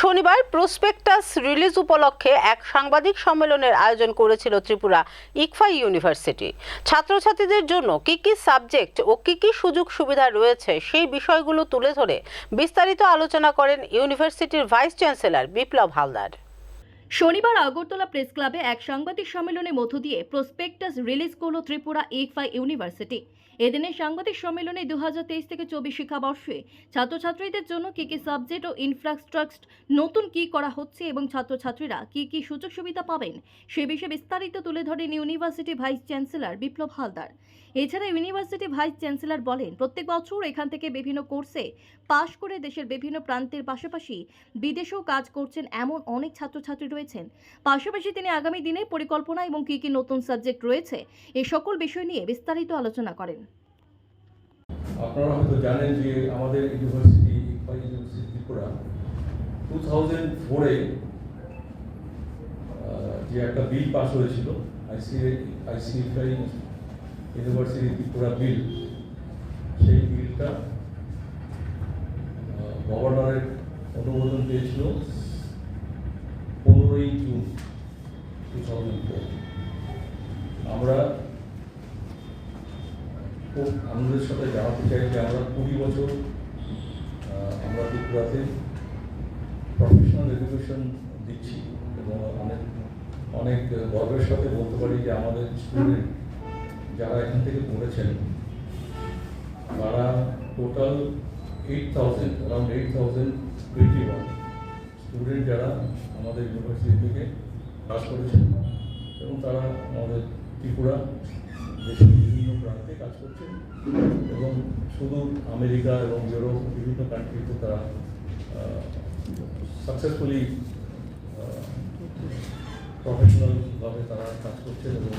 শনিবার prospectus release উপলক্ষে এক সাংবাদিক সম্মেলনের আয়োজন করেছিল ত্রিপুরা ইকফা ইউনিভার্সিটি। ছাত্রছাত্রীদের জন্য কি কি সাবজেক্ট ও কি কি সুযোগ সুবিধা রয়েছে সেই বিষয়গুলো তুলে ধরে বিস্তারিত আলোচনা করেন ইউনিভার্সিটির ভাইস চ্যান্সেলর বিপ্লব হালদার। শনিবার আগরতলা প্রেস ক্লাবে এক সাংবাদিক সম্মেলনের মধ্য দিয়ে প্রসপেক্টাস রিলিজ করল ত্রিপুরা ইকফাই ইউনিভার্সিটি। এদিনের সাংবাদিক সম্মেলনে দু হাজার তেইশ থেকে চব্বিশ শিক্ষাবর্ষে ছাত্রছাত্রীদের জন্য কী কী সাবজেক্ট ও ইনফ্রাস্ট্রাকচার নতুন কী করা হচ্ছে এবং ছাত্রছাত্রীরা কী কী সুযোগ সুবিধা পাবেন, সে বিষয়ে বিস্তারিত তুলে ধরেন university vice chancellor Biplab Haldar. এছাড়া ইউনিভার্সিটি ভাইস চ্যান্সেলর বলেন, প্রত্যেক বছর এখান থেকে বিভিন্ন কোর্সে পাশ করে দেশের বিভিন্ন প্রান্তের পাশাপাশি বিদেশেও কাজ করছেন এমন অনেক ছাত্রছাত্রী রয়েছেন। পাশাপাশি তিনি আগামী দিনে পরিকল্পনা এবং কী কী নতুন সাবজেক্ট রয়েছে এই সকল বিষয় নিয়ে বিস্তারিত আলোচনা করেন। আপনারা হয়তো জানেন যে আমাদের ইউনিভার্সিটি ত্রিপুরা টু থাউজেন্ড ফোরে যে একটা বিল পাস হয়েছিল ইউনিভার্সিটি ত্রিপুরা বিল, সেই বিলটা গভর্নরের অনুমোদন পেয়েছিল পনেরোই জুন টু থাউজেন্ড ফোর আমরা খুব আনন্দের সাথে জানাতে চাই যে আমরা কুড়ি বছর আমরা ত্রিপুরাতে প্রফেশনাল এডুকেশন দিচ্ছি এবং অনেক অনেক গর্বের সাথে বলতে পারি যে আমাদের স্টুডেন্ট যারা এখান থেকে পড়েছেন, তারা total eight thousand around eight thousand twenty one student যারা আমাদের ইউনিভার্সিটি থেকে কাজ করেছেন এবং তারা আমাদের ত্রিপুরা দেশের বিভিন্ন প্রান্তে কাজ করছেন এবং শুধু আমেরিকা এবং ইউরোপ বিভিন্ন কান্ট্রিতে তারা সাকসেসফুলি প্রফেশনালভাবে তারা কাজ করছেন এবং